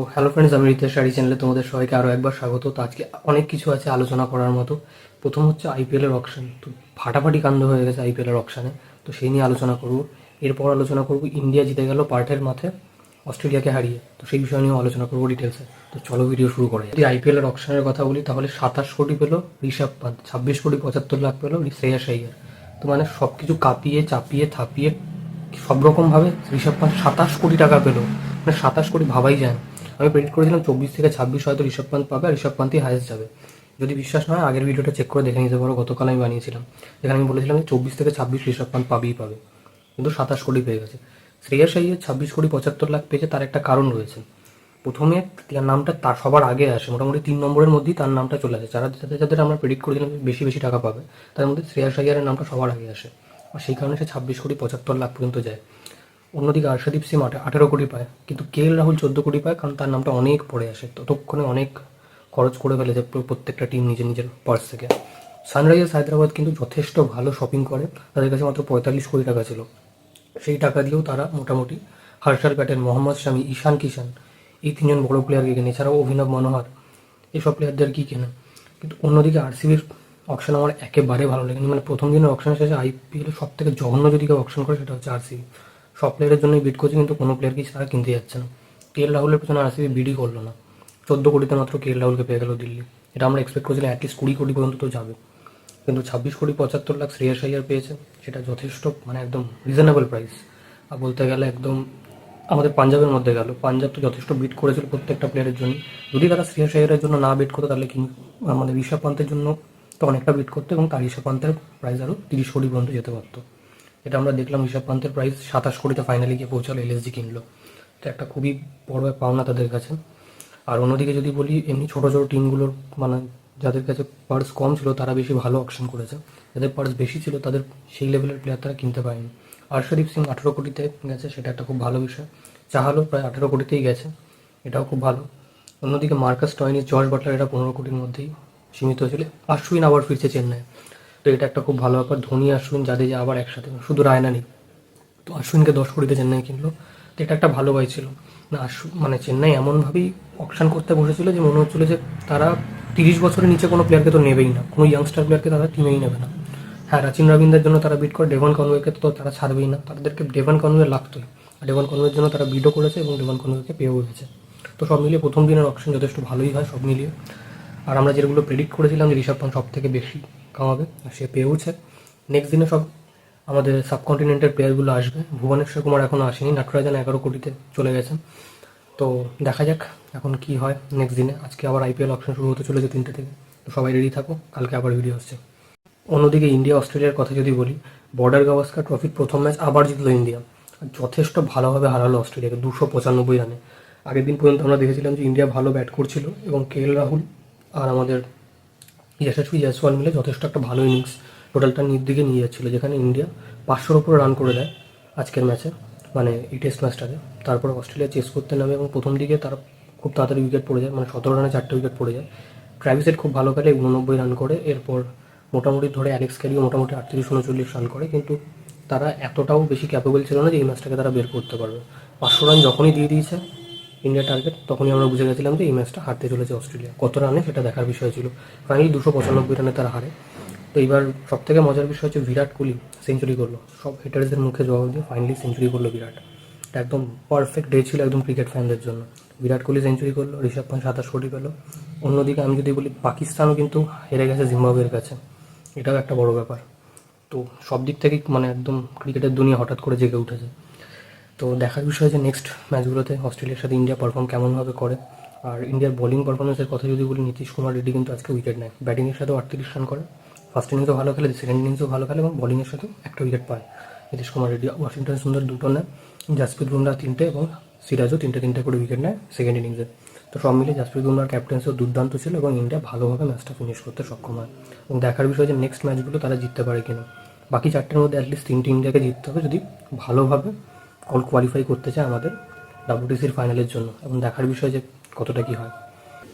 ও hello friends আমি রিতেশ শাড়ি চ্যানেলে তোমাদের সবাইকে আরও একবার স্বাগত। তো আজকে অনেক কিছু আছে আলোচনা করার মতো। প্রথম হচ্ছে আইপিএলের অকশন তো ফাটাফাটি কাণ্ড হয়ে গেছে আইপিএলের অকশানে তো সেই নিয়ে আলোচনা করব। এরপর আলোচনা করব, ইন্ডিয়া জিতে গেল পার্টের মাঠে অস্ট্রেলিয়াকে হারিয়ে। তো সেই বিষয় নিয়েও আলোচনা করব ডিটেলসে তো চলো ভিডিও শুরু করে যদি আইপিএলের অকশনের কথা বলি, তাহলে সাতাশ কোটি পেল ঋষভ পান্ত ছাব্বিশ কোটি পঁচাত্তর লাখ পেল শ্রেয়াস আইয়ার তো মানে সব কিছু কাঁপিয়ে, চাপিয়ে, থাপিয়ে সব রকমভাবে ঋষভ পান্ত সাতাশ কোটি টাকা পেল। মানে সাতাশ কোটি ভাবাই যায় না। আমি প্রেডিক্ট করেছিলাম চব্বিশ থেকে ছাব্বিশ হয়তো ঋষভ পান্ত পাবে, আর ঋষভ পান্তই হায়েস্ট যাবে। যদি বিশ্বাস না হয়, আগের ভিডিওটা চেক করে দেখে নিতে পারো, গতকাল আমি বানিয়েছিলাম। যেখানে আমি বলেছিলাম যে চব্বিশ থেকে ছাব্বিশ ঋষভ পান্ত পাবেই পাবে। কিন্তু সাতাশ কোটি পেয়ে গেছে। শ্রেয়াস আইয়ার ছাব্বিশ কোটি পঁচাত্তর লাখ পেয়েছে, তার একটা কারণ রয়েছে। প্রথমে তার নামটা তার সবার আগে আসে, মোটামুটি তিন নম্বরের মধ্যেই তার নামটা চলে আসে। যারা যাদের যাদের আমরা প্রেডিক্ট করেছিলাম বেশি বেশি টাকা পাবে তার মধ্যে শ্রেয়াস আইয়ারের নামটা সবার আগে আসে। আর সেই কারণে সে ছাব্বিশ কোটি পঁচাত্তর লাখ পর্যন্ত যায়। অন্যদিকে আর্শদীপ সিং আঠে আঠেরো কোটি পায়, কিন্তু কে এল রাহুল চোদ্দ কোটি পায়, কারণ তার নামটা অনেক পড়ে আসে। ততক্ষণে অনেক খরচ করে ফেলেছে প্রত্যেকটা টিম নিজের নিজের পার্স থেকে। সানরাইজার্স হায়দ্রাবাদ কিন্তু যথেষ্ট ভালো শপিং করে। তাদের কাছে মাত্র পঁয়তাল্লিশ কোটি টাকা ছিল। সেই টাকা দিয়েও তারা মোটামুটি হর্ষাল প্যাটেল, মোহাম্মদ শামি, ঈশান কিষান, এই তিনজন বড় প্লেয়ারকে কেনে এছাড়াও অভিনব মনোহর এইসব প্লেয়ারদের কি কেনে কিন্তু অন্যদিকে আরসিবির অপশন আমার একেবারে ভালো লাগেনি। মানে প্রথম দিনের অপশনের শেষে আইপিএল সব থেকে জঘন্য যদি কেউ অপশন করে, সেটা হচ্ছে আরসিবি সব প্লেয়ারের জন্যই বিট করছে, কিন্তু কোনো প্লেয়ারকে তারা কিনতে যাচ্ছে না। কে এল রাহুলের পেছনে আরসিবি বিডি করল না। চোদ্দ কোটিতে মাত্র কে এল রাহুলকে পেয়ে গেল দিল্লি। এটা আমরা এক্সপেক্ট করেছিলাম অ্যাটলিস্ট কুড়ি কোটি পর্যন্ত তো যাবে। কিন্তু ছাব্বিশ কোটি পঁচাত্তর লাখ শ্রেয়াস আইয়ার পেয়েছে। সেটা যথেষ্ট মানে একদম রিজনেবল প্রাইস আর বলতে গেলে একদম আমাদের পাঞ্জাবের মধ্যে গেল। পাঞ্জাব তো যথেষ্ট বিট করেছিল প্রত্যেকটা প্লেয়ারের জন্য যদি তারা শ্রেয়াস আইয়ারের জন্য না বিট করতো, তাহলে কি আমাদের ঋষভ পান্তের জন্য তো অনেকটা বিট করতো এবং তার ঋষভ পান্তের প্রাইস আরও তিরিশ কোটি পর্যন্ত যেতে পারতো। এটা আমরা দেখলাম ঋষভ পান্তের প্রাইস সাতাশ কোটিতে ফাইনালি গিয়ে পৌঁছালো এলএসজি কিনলো। তো একটা খুবই বড় পাওনা তাদের কাছে। আর অন্যদিকে যদি বলি, এমনি ছোটো ছোটো টিমগুলোর মানে যাদের কাছে পার্স কম ছিল, তারা বেশি ভালো অপশন করেছে। যাদের পার্স বেশি ছিল, তাদের সেই লেভেলের প্লেয়ার তারা কিনতে পারেনি। আর্শদীপ সিং আঠেরো কোটিতে গেছে, সেটা একটা খুব ভালো বিষয়। চাহালও প্রায় আঠেরো কোটিতেই গেছে, এটাও খুব ভালো। অন্যদিকে মার্কাস টয়নি জর্জ বাটলার এটা পনেরো কোটির মধ্যেই সীমিত হয়েছিল আশ্বিন আবার ফিরছে চেন্নাই। তো এটা একটা খুব ভালো ব্যাপার। ধোনি আশ্বিন জাদেজা আবার একসাথে শুধু রায়না নেই। তো আশ্বিনকে দশ কোটিতে চেন্নাই কিনলো। তো এটা একটা ভালো বাই ছিল। না মানে চেন্নাই এমনভাবেই অকশান করতে বসেছিল যে মনে হচ্ছিল যে তারা তিরিশ বছরের নিচে কোনো প্লেয়ারকে তো নেবেই না। কোনো ইয়াংস্টার প্লেয়ারকে তারা টিমেই নেবে না। হ্যাঁ রাচিন রবীন্দ্রের জন্য তারা বিট করে, ডেভন কনওয়েকে তো তারা ছাড়বেই না। তাদেরকে ডেভন কনওয়ে লাগতোই। ডেভন কনওয়ের জন্য তারা বিটও করেছে এবং ডেভন কনওয়েকে পেয়েও গেছে তো সব মিলিয়ে প্রথম দিনের অপশন যথেষ্ট ভালোই হয়, সব মিলিয়ে। আর আমরা যেগুলো প্রেডিক্ট করেছিলাম যে ঋষভ পান্ত সব থেকে বেশি। কামাবে, আর সে পেয়েওছে নেক্সট দিনে সব আমাদের সাবকন্টিনেন্টের প্লেয়ারগুলো আসবে। ভুবনেশ্বর কুমার এখনও আসেনি নাটরাজন এগারো কোটিতে চলে গেছেন তো দেখা যাক এখন কি হয় নেক্সট দিনে। আজকে আবার আইপিএল অপশন শুরু হতে চলেছে তিনটে থেকে। তো সবাই রেডি থাকো কালকে আবার ভিডিও আসছে। অন্যদিকে ইন্ডিয়া অস্ট্রেলিয়ার কথা যদি বলি বর্ডার গাভাস্কার ট্রফির প্রথম ম্যাচ আবার জিতলো ইন্ডিয়া যথেষ্ট ভালোভাবে হারালো অস্ট্রেলিয়াকে, দুশো পঁচানব্বই রানে। আগের দিন পর্যন্ত আমরা দেখেছিলাম যে ইন্ডিয়া ভালো ব্যাট করছিল এবং কে রাহুল আর আমাদের যশস্বী জয়সওয়াল মিলে যথেষ্ট একটা ভালো ইনিংস টোটালটা দিকে নিয়ে যাচ্ছিল, যেখানে ইন্ডিয়া পাঁচশোর উপরে রান করে দেয় আজকের ম্যাচে মানে এই টেস্ট ম্যাচটাতে তারপর অস্ট্রেলিয়া চেস করতে নামে এবং প্রথম দিকে তারা খুব তাড়াতাড়ি উইকেট পড়ে যায় মানে সতেরো রানে চারটে উইকেট পড়ে যায়। ট্র্যাভিসেট খুব ভালো খেলে, উননব্বই রান করে, এরপর মোটামুটি ধরে অ্যালেক্স ক্যারিও মোটামুটি আটত্রিশ উনচল্লিশ রান করে, কিন্তু তারা এতটাও বেশি ক্যাপেবল ছিল না যে এই ম্যাচটাকে তারা বের করতে পারবে। পাঁচশো রান যখনই দিয়ে দিয়েছে ইন্ডিয়া টার্গেট তখনই আমরা বুঝে গেছিলাম যে এই ম্যাচটা হারতে চলেছে অস্ট্রেলিয়া। কত রানে সেটা দেখার বিষয় ছিল। ফাইনালি দুশো পঁচানব্বই রানে তারা হারে। তো এবার সব থেকে মজার বিষয় হচ্ছে বিরাট কোহলি সেঞ্চুরি করল। সব হেটার্সদের মুখে জবাব দিয়ে ফাইনালি সেঞ্চুরি করল বিরাট। এটা একদম পারফেক্ট ডে ছিল একদম ক্রিকেট ফ্যানদের জন্য। বিরাট কোহলি সেঞ্চুরি করল, ঋষভ পান্ত সাতাশ কোটি পেল। অন্যদিকে আমি যদি বলি পাকিস্তানও কিন্তু হেরে গেছে জিম্বাবুয়ের কাছে। এটাও একটা বড় ব্যাপার। তো সব দিক থেকেই মানে একদম ক্রিকেটের দুনিয়া হঠাৎ করে জেগে উঠেছে। তো দেখার বিষয় যে নেক্সট ম্যাচগুলোতে অস্ট্রেলিয়ার সাথে ইন্ডিয়া পারফর্ম কেমনভাবে করে, আর ইন্ডিয়ার বোলিং পারফরমেন্সের কথা যদি বলি, নীতিশ কুমার রেড্ডি কিন্তু আজকে উইকেট নেয়। ব্যাটিংয়ের সাথেও আটত্রিশ রান করে। ফার্স্ট ইনিংসও ভালো খেলে সেকেন্ড ইনিংসও ভালো খেলে এবং বোলিংয়ের সাথেও একটা উইকেট পায়। নীতিশ কুমার রেড্ডি ওয়াশিংটন সুন্দর দুটো নেয়, জাসপ্রীত বুমরা তিনটে এবং সিরাজও তিনটে তিনটে করে উইকেট নেয় সেকেন্ড ইনিংসে তো সব মিলে জাসপ্রীত বুমরার ক্যাপ্টেন্সিও দুর্দান্ত ছিল এবং ইন্ডিয়া ভালোভাবে ম্যাচটা ফিনিশ করতে সক্ষম হয়। এবং দেখার বিষয় যে নেক্সট ম্যাচগুলো তারা জিততে পারে কিনা। বাকি চারটের মধ্যে অ্যাটলিস্ট তিনটে ইন্ডিয়াকে জিততে হবে যদি ভালোভাবে অল কোয়ালিফাই করতে চায় আমাদের ডাব্লিউটিসির ফাইনালের জন্য এবং দেখার বিষয় যে কতটা কী হয়।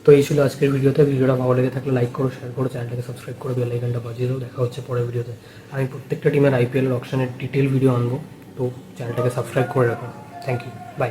তো এই ছিল আজকের ভিডিওতে। ভিডিওটা ভালো লেগে থাকলে লাইক করো শেয়ার করো চ্যানেলটাকে সাবস্ক্রাইব করে বেল আইকনটা বাজিয়ে দাও। দেখা হচ্ছে পরের ভিডিওতে। আমি প্রত্যেকটা টিমের আইপিএলের অপশনের ডিটেল ভিডিও আনব। তো চ্যানেলটাকে সাবস্ক্রাইব করে রাখো। Thank you by